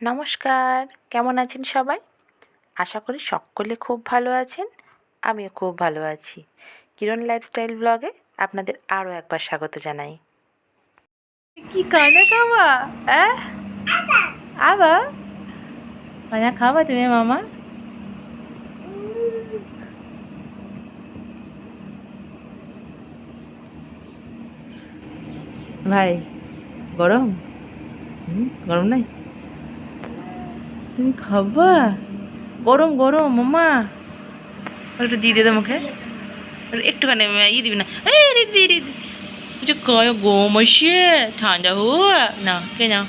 নমস্কার, কেমন আছেন সবাই? আশা করি সকলে খুব ভালো আছেন, আমিও খুব ভালো আছি। কিরণ লাইফস্টাইল ব্লগে আপনাদের আরও একবার স্বাগত জানাই। কি কানে খাওয়া আবার কানা খাওয়া তুমি মামা? ভাই, গরম? গরম নাই? তুমি খাবা? গরম গরম, মামা। একটু দিয়ে দে মুখে একটুখানি ইয়ে দিবি না। এই রিদি রিদি যে কয় গরম আসে ঠান্ডা না, কে নাও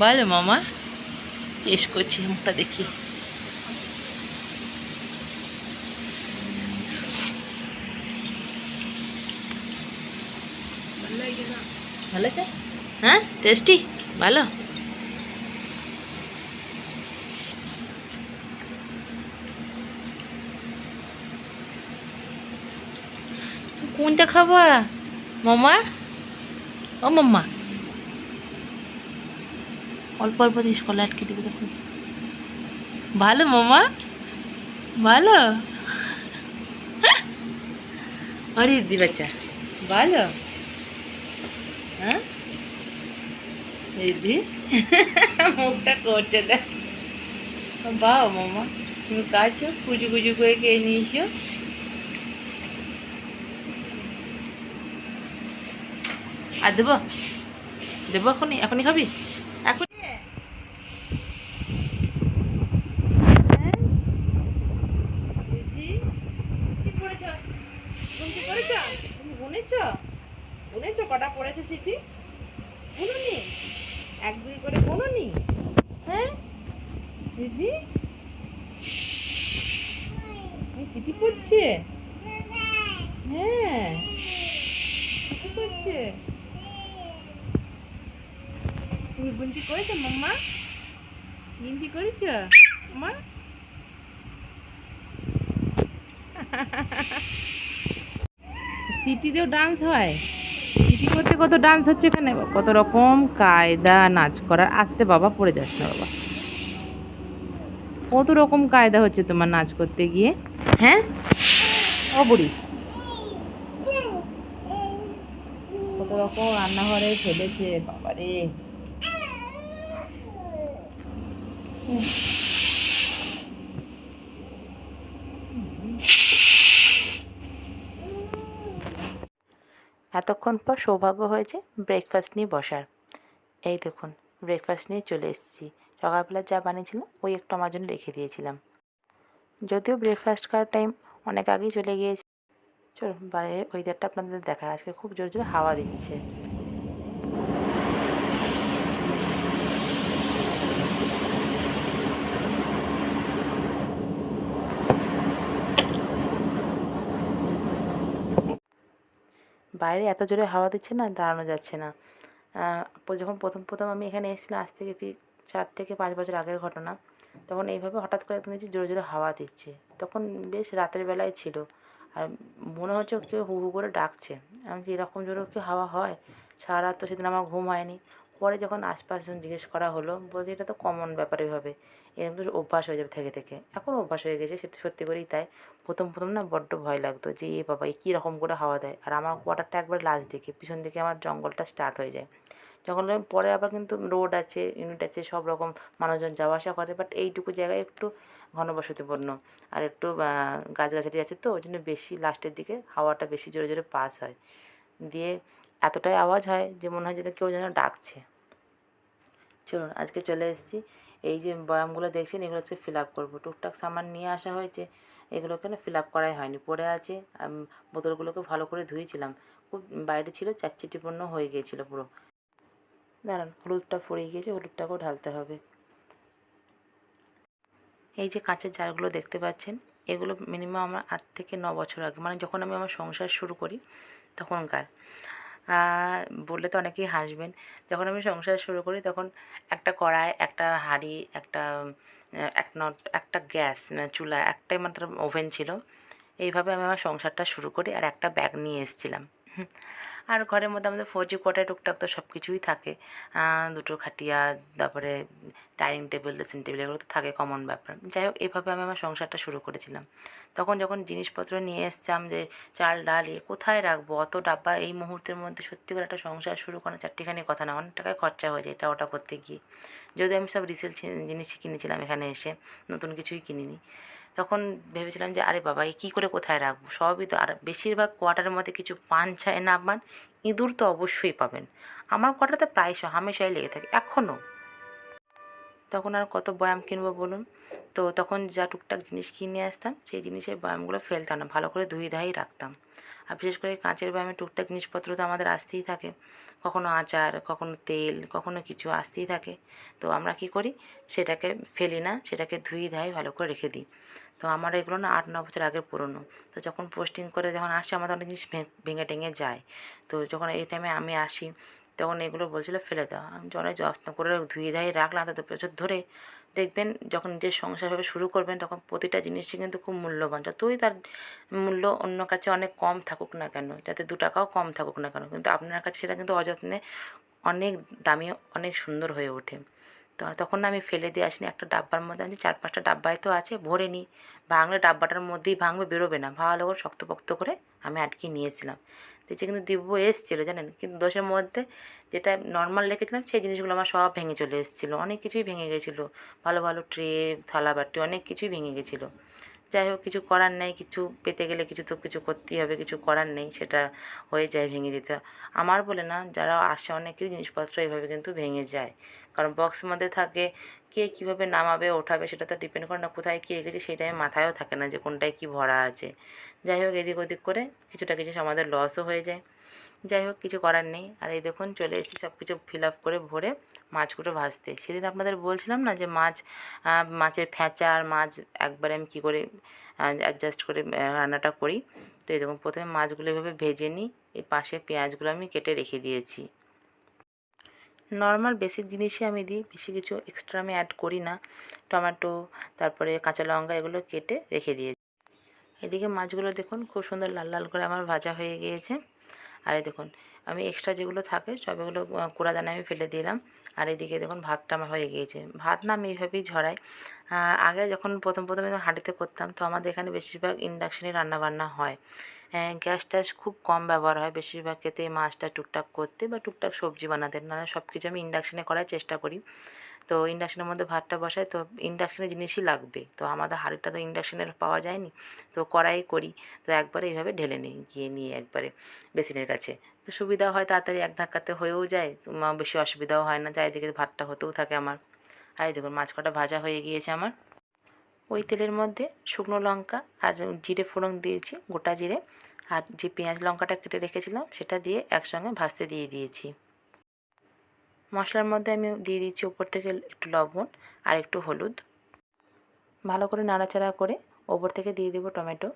বলো মামা। টেস্ট করছি, মুখটা দেখি। ভালো আছে হ্যাঁ টেস্টি ভালো? কোনটা খাবা? মামা ও মাম্মা। অল্প অল্প জিনিস কলা আটকে দিবি দেখুন ভালো মামা ভালো? আরে দি বাচ্চা ভালো? হ্যাঁ? দিদি মুখটা করছে দেখ বাহ মামা তুমি কাছো কুচু কুচু করে খেয়ে নিয়েছো আর দেবো দেবো এখনই এখনই খাবি এখন গুনেছো কটা পড়েছে সিটি এক দুই করে হ্যাঁ? দিদি? সিটি পড়ছে? হ্যাঁ। তুমি গুনতি করেছ, মাম্মা? গিনতি করেছ মা সিটিতেও ডান্স হয়। সিটি করতে কত ডান্স হচ্ছে এখানে? কত রকম কায়দা নাচ করার আসতে বাবা পড়ে যাচ্ছে না বাবা। কত রকম কায়দা হচ্ছে তোমার নাচ করতে গিয়ে? হ্যাঁ? অবরি। কত রকম রান্নাঘরে ফেলেছে বাবারে। এতক্ষণ পর সৌভাগ্য হয়েছে ব্রেকফাস্ট নিয়ে বসার। এই দেখুন ব্রেকফাস্ট নিয়ে চলে এসেছি। সকালবেলা যা বানিয়েছিলাম ওই একটু আমার জন্য রেখে দিয়েছিলাম। যদিও ব্রেকফাস্ট করার টাইম অনেক আগেই চলে গিয়েছে। চলো বাইরের ওয়েদারটা আপনাদের দেখা আজকে খুব জোর জোরে হাওয়া দিচ্ছে। বাইরে এত জোরে হাওয়া দিচ্ছে না, দাঁড়ানো যাচ্ছে না। যখন প্রথম প্রথম আমি এখানে এসেছিলাম, আজ থেকে চার থেকে পাঁচ বছর আগের ঘটনা, তখন এইভাবে হঠাৎ করে দেখছি জোরে জোরে হাওয়া দিচ্ছে। তখন বেশ রাতের বেলায় ছিল, আর মনে হচ্ছে কেউ হু হু করে ডাকছে। আমি যে এরকম জোরে কি হাওয়া হয়? সারা রাত তো সেদিন আমার ঘুম হয়নি। পরে যখন আশপাশ যখন জিজ্ঞেস করা হলো, বলছে এটা তো কমন ব্যাপারই হবে এরকম তো অভ্যাস হয়ে যাবে থেকে থেকে। এখন অভ্যাস হয়ে গেছে সেটা সত্যি করেই তাই। প্রথম প্রথম না বড্ড ভয় লাগতো যে, এ বাবা, এ কী রকম করে হাওয়া দেয়? আর আমার কোয়ার্টারটা একবার লাস্ট দিকে পিছন দিকে আমার জঙ্গলটা স্টার্ট হয়ে যায়। জঙ্গলের পরে আবার কিন্তু রোড আছে ইউনিট আছে, সব রকম মানুষজন যাওয়া আসা করে বাট এইটুকু জায়গায় একটু ঘনবসতিপূর্ণ। আর একটু গাছগাছালি আছে তো ওই জন্য বেশি লাস্টের দিকে হাওয়াটা বেশি জোরে জোরে পাস হয়। দিয়ে এতটাই আওয়াজ হয় যে, মনে হয় যেন কেউ যেন ডাকছে। চলুন আজকে চলে এসেছি। এই যে বয়ামগুলো দেখছেন, এগুলো হচ্ছে ফিল আপ করব। টুকটাক সামান নিয়ে আসা হয়েছে এগুলোকে না ফিল আপ করাই হয়নি? পড়ে আছে বোতলগুলোকে ভালো করে ধুয়েছিলাম। খুব বাইরে ছিল চারচিটিপূর্ণ হয়ে গিয়েছিল পুরো। দাঁড়ান, হলুদটা ফুরিয়ে গিয়েছে, হলুদটাকেও ঢালতে হবে। এই যে কাঁচের জারগুলো দেখতে পাচ্ছেন, এগুলো মিনিমাম আমার আট থেকে ন বছর আগে মানে যখন আমি আমার সংসার শুরু করি, তখনকার। বললে তো অনেকেই হাসবেন। যখন আমি সংসার শুরু করি তখন একটা কড়াই, একটা হাঁড়ি, একটা এক নট, একটা গ্যাস মানে চুলা, একটাই মাত্র ওভেন ছিল। এইভাবে আমি আমার সংসারটা শুরু করি আর একটা ব্যাগ নিয়ে এসেছিলাম। আর ঘরের মধ্যে আমাদের ফোর জি কোয়ার্টার টুকটাক তো সব কিছুই থাকে দুটো খাটিয়া, তারপরে ডাইনিং টেবিল ড্রেসিং টেবিল এগুলো তো থাকে কমন ব্যাপার। যাই হোক, এভাবে আমি আমার সংসারটা শুরু করেছিলাম। তখন যখন জিনিসপত্র নিয়ে এসছিলাম যে চাল, ডাল, এ কোথায় রাখব? অত ডাব্বা এই মুহূর্তের মধ্যে সত্যি করে একটা সংসার শুরু করা চারটিখানি কথা না। অনেক টাকায় খরচা হয়ে যায় এটা ওটা করতে গিয়ে। যদি আমি সব রিসেল জিনিস কিনেছিলাম এখানে এসে, নতুন কিছুই কিনিনি। তখন ভেবেছিলাম যে, আরে বাবা, এ কী করে কোথায় রাখব? সবই তো আর বেশিরভাগ কোয়ার্টারের মধ্যে কিছু পান চায় না পান, ইঁদুর তো অবশ্যই পাবেন। আমার কোয়ার্টারে প্রায়শ হামেশাই লেগে থাকে এখনও তখন আর কত বয়াম কিনবো বলুন? তো তখন যা টুকটাক জিনিস কিনে আসতাম, সেই জিনিসের বয়ামগুলো ফেলতাম না, ভালো করে ধুয়ে ধাই রাখতাম। আর বিশেষ করে কাঁচের ব্যায়ামে টুকটাক জিনিসপত্র তো আমাদের আসতেই থাকে। কখনো আচার, কখনো তেল, কখনো কিছু আসতেই থাকে। তো আমরা কি করি? সেটাকে ফেলি না, সেটাকে ধুই ধাই ভালো করে রেখে দিই। তো আমার এগুলো না আট, ন বছর আগে পুরনো। তো যখন পোস্টিং করে যখন আসে, আমাদের অনেক জিনিস ভেঙে টেঙে যায়। তো যখন এই টাইমে আমি আসি তখন এগুলো বলছিল, ফেলে দাও। আমি অনেক যত্ন করে ধুয়ে ধাই রাখলাম তো বছর ধরে, দেখবেন যখন নিজের সংসারভাবে শুরু করবেন, তখন প্রতিটা জিনিসই কিন্তু খুব মূল্যবান। যতই তার মূল্য অন্য কাছে অনেক কম থাকুক না কেন, যাতে দু টাকাও কম থাকুক না কেন, কিন্তু আপনার কাছে সেটা কিন্তু অযত্নে অনেক দামি, অনেক সুন্দর হয়ে ওঠে। তো তখন আমি ফেলে দিয়ে আসিনি একটা ডাব্বার মধ্যে আমি চার পাঁচটা ডাব্বায় তো আছে, ভরে নিই। ভাঙলে ডাব্বাটার মধ্যেই ভাঙবে, বেরোবে না। ভালো করে শক্তপোক্ত করে আমি আটকে নিয়েছিলাম। দেখছি কিন্তু দিব্য এসেছিল, জানেন? কিন্তু দোষের মধ্যে যেটা নর্মাল রেখেছিলাম, সেই জিনিসগুলো আমার সব ভেঙে চলে এসেছিল। অনেক কিছুই ভেঙে গেছিল। ভালো ভালো ট্রে থালা বাটি, অনেক কিছুই ভেঙে গেছিল। যাই হোক, কিছু করার নেই, কিছু পেতে গেলে কিছু তো কিছু করতেই হবে, কিছু করার নেই, সেটা হয়ে যায় ভেঙে যেতে আমার বলে না, যারা আসে অনেক কিছু জিনিসপত্র এভাবে কিন্তু ভেঙে যায়। কারণ বক্সের মধ্যে থাকে, কে কীভাবে নামাবে, ওঠাবে, সেটা তো ডিপেন্ড করে না কোথায় কী রেখেছে সেই টাইমে মাথায়ও থাকে না যে কোনটায় কী ভরা আছে। যাই হোক, এদিক ওদিক করে কিছুটা কিছু আমাদের লসও হয়ে যায়। যাই হোক, কিছু করার নেই। আর এই দেখুন, চলে এসেছি সব কিছু ফিল আপ করে ভরে মাছগুলো ভাজতে। সেদিন আপনাদের বলছিলাম না যে মাছ মাছের ফ্যাঁচা আর মাছ একবারে আমি কী করে অ্যাডজাস্ট করে রান্নাটা করি। তো এই দেখুন, প্রথমে মাছগুলো এভাবে ভেজে নিই। এই পাশে পেঁয়াজগুলো আমি কেটে রেখে দিয়েছি। নর্মাল বেসিক জিনিসই আমি দিই, বেশি কিছু এক্সট্রা আমি অ্যাড করি না। টমেটো, তারপরে কাঁচা লঙ্কা, এগুলো কেটে রেখে দিয়েছি। এদিকে মাছগুলো দেখুন, খুব সুন্দর লাল লাল করে আমার ভাজা হয়ে গিয়েছে। আর এই দেখুন, আমি এক্সট্রা যেগুলো থাকে সব এগুলো দানে আমি ফেলে দিলাম। আর এদিকে দেখুন ভাতটা আমার হয়ে গিয়েছে। ভাত না আমি এইভাবেই ঝরাই। আগে যখন প্রথম প্রথমে হাঁড়িতে করতাম, তো আমাদের এখানে বেশিরভাগ ইন্ডাকশানে রান্নাবান্না হয়। গ্যাস ট্যাস খুব কম ব্যবহার হয় বেশিরভাগ ক্ষেত্রে মাছটা টুকটাক করতে বা টুকটাক সবজি বানাতে। নাহলে সব কিছু আমি ইন্ডাকশানে করার চেষ্টা করি। তো ইন্ডাকশানের মধ্যে ভাতটা বসাই, তো ইন্ডাকশানের জিনিসই লাগবে। তো আমাদের হাঁড়িটা তো ইন্ডাকশানের পাওয়া যায়নি, তো কড়াই করি, তো একবারে এইভাবে ঢেলে নিই, গিয়ে নিয়ে একবারে বেসিনের কাছে। তো সুবিধা হয় তাড়াতাড়ি এক ধাক্কাতে হয়েও যায় বেশি অসুবিধাও হয় না, চারিদিকে দিকে ভাতটা হতেও থাকে আমার। আর এই দেখুন মাছ কটা ভাজা হয়ে গিয়েছে আমার। ওই তেলের মধ্যে শুকনো লঙ্কা আর জিরে ফোড়ন দিয়েছি, গোটা জিরে। আর যে পেঁয়াজ লঙ্কাটা কেটে রেখেছিলাম, সেটা দিয়ে একসঙ্গে ভাজতে দিয়ে দিয়েছি। মশলার মধ্যে আমি দিয়ে দিচ্ছি উপর থেকে একটু লবণ আর একটু হলুদ। ভালো করে নাড়াচাড়া করে ওপর থেকে দিয়ে দেবো টমেটো।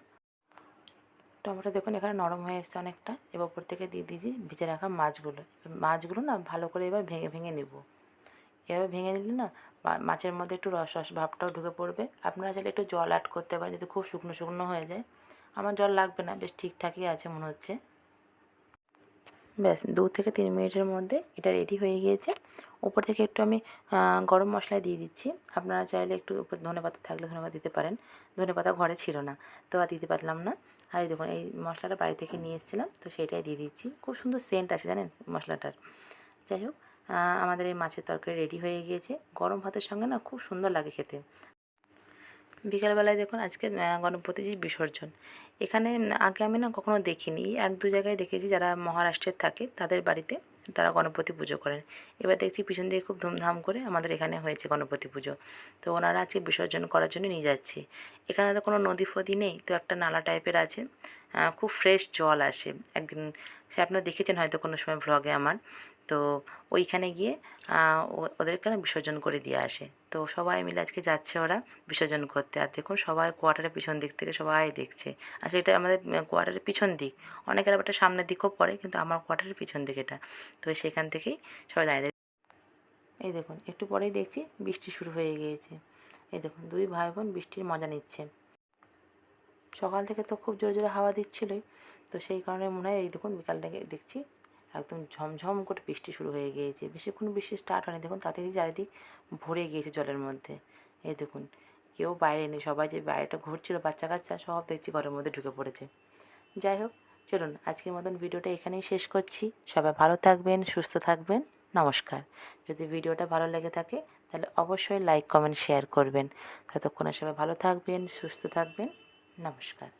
টমেটো দেখুন এখানে নরম হয়ে এসছে অনেকটা। এবার ওপর থেকে দিয়ে দিয়েছি ভেজে রাখা মাছগুলো। মাছগুলো না ভালো করে এবার ভেঙে ভেঙে নেব। এভাবে ভেঙে নিলে না মাছের মধ্যে একটু রস রস ভাবটাও ঢুকে পড়বে। আপনারা চাইলে একটু জল অ্যাড করতে পারেন যদি খুব শুকনো শুকনো হয়ে যায়। আমার জল লাগবে না, বেশ ঠিকঠাকই আছে মনে হচ্ছে। ব্যাস, দু থেকে তিন মিনিটের মধ্যে এটা রেডি হয়ে গিয়েছে। ওপর থেকে একটু আমি গরম মশলা দিয়ে দিচ্ছি। আপনারা চাইলে একটু ধনে পাতা থাকলে ধনে দিতে পারেন। ধনে পাতা ঘরে ছিল না, তো আর দিতে পারলাম না। আর এই দেখুন, এই মশলাটা বাড়ি থেকে নিয়ে এসেছিলাম, তো সেটাই দিয়ে দিচ্ছি। খুব সুন্দর সেন্ট আছে জানেন মশলাটার। যাই হোক আমাদের এই মাছের তরকারি রেডি হয়ে গিয়েছে। গরম ভাতের সঙ্গে না খুব সুন্দর লাগে খেতে। বিকালবেলায় দেখুন আজকে গণপতিজির বিসর্জন। এখানে আগে আমি না কখনো দেখিনি। এক দু জায়গায় দেখেছি যারা মহারাষ্ট্রের থাকে, তাদের বাড়িতে তারা গণপতি পুজো করেন। এবার দেখছি পিছন দিয়ে খুব ধুমধাম করে আমাদের এখানে হয়েছে গণপতি পুজো। তো ওনারা আজকে বিসর্জন করার জন্য নিয়ে যাচ্ছে। এখানে তো কোনো নদী ফদি নেই, তো একটা নালা টাইপের আছে। খুব ফ্রেশ জল আসে। একদিন সে আপনারা দেখেছেন হয়তো কোনো সময় ভ্লগে আমার। তো ওইখানে গিয়ে ওদেরকে বিসর্জন করে দিয়ে আসে। তো সবাই মিলে আজকে যাচ্ছে ওরা বিসর্জন করতে। আর দেখুন সবাই কোয়ার্টারের পিছন দিক থেকে সবাই দেখছে। আর সেটা আমাদের কোয়ার্টারের পিছন দিক। অনেকের আবার সামনের দিকও পড়ে, কিন্তু আমার কোয়ার্টারের পিছন দিক এটা। তো সেখান থেকেই সবাই দাঁড়িয়ে এই দেখুন, একটু পরেই দেখছি বৃষ্টি শুরু হয়ে গিয়েছে। এই দেখুন, দুই ভাই বোন বৃষ্টির মজা নিচ্ছে। সকাল থেকে তো খুব জোরে জোরে হাওয়া দিচ্ছিলোই, তো সেই কারণে মনে হয় এই দেখুন বিকাল থেকে দেখছি, একদম ঝমঝম করে বৃষ্টি শুরু হয়ে গিয়েছে, বেশিক্ষণ বৃষ্টি স্টার্ট হয়নি, দেখুন তাড়াতাড়ি চারিদিক ভরে গিয়েছে জলের মধ্যে, এই দেখুন, কেউ বাইরে নেই, সবাই যে বাইরেটা ঘুরছিল, বাচ্চা কাচ্চা সব দেখছি ঘরের মধ্যে ঢুকে পড়েছে, যাই হোক, চলুন আজকের মতন ভিডিওটা এখানেই শেষ করছি, সবাই ভালো থাকবেন, সুস্থ থাকবেন, নমস্কার, যদি ভিডিওটা ভালো লেগে থাকে, তাহলে অবশ্যই লাইক কমেন্ট শেয়ার করবেন, ততক্ষণে সবাই ভালো থাকবেন, সুস্থ থাকবেন নমস্কার।